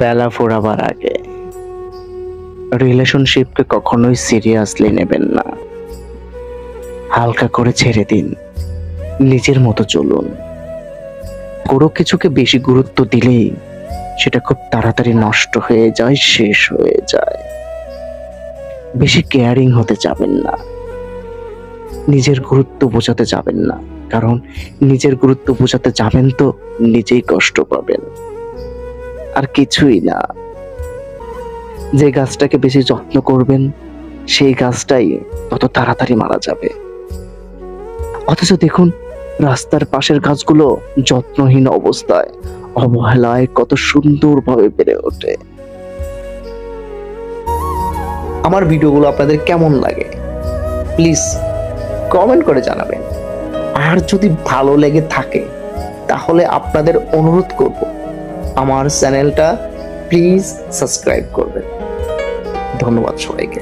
বেলা ফোরাবার আগে। রিলেশনশিপকে কখনোই সিরিয়াসলি নেবেন না। হালকা করে ছেড়ে দিন। নিজের মতো চলুন। কোনো কিছুকে বেশি গুরুত্ব দিলেই সেটা খুব তাড়াতাড়ি নষ্ট হয়ে যায়, শেষ হয়ে যায়। বেশি কেয়ারিং হতে যাবেন না। নিজের গুরুত্ব বোঝাতে যাবেন না। কারণ নিজের গুরুত্ব বোঝাতে যাবেন তো নিজেই কষ্ট পাবেন। আর কিছুই না। যে গাছটাকে বেশি যত্ন করবেন, সেই গাছটাই তত তাড়াতাড়ি মারা যাবে। অথচ দেখুন, রাস্তার পাশের গাছগুলো যত্নহীন অবস্থায়, অবহেলায় কত সুন্দরভাবে বেড়ে ওঠে। আমার ভিডিওগুলো আপনাদের কেমন লাগে? প্লিজ কমেন্ট করে জানাবেন। আর যদি ভালো লেগে থাকে, তাহলে আপনাদের অনুরোধ করব। আমার চ্যানেলটা প্লিজ সাবস্ক্রাইব করবেন। ধন্যবাদ সবাইকে।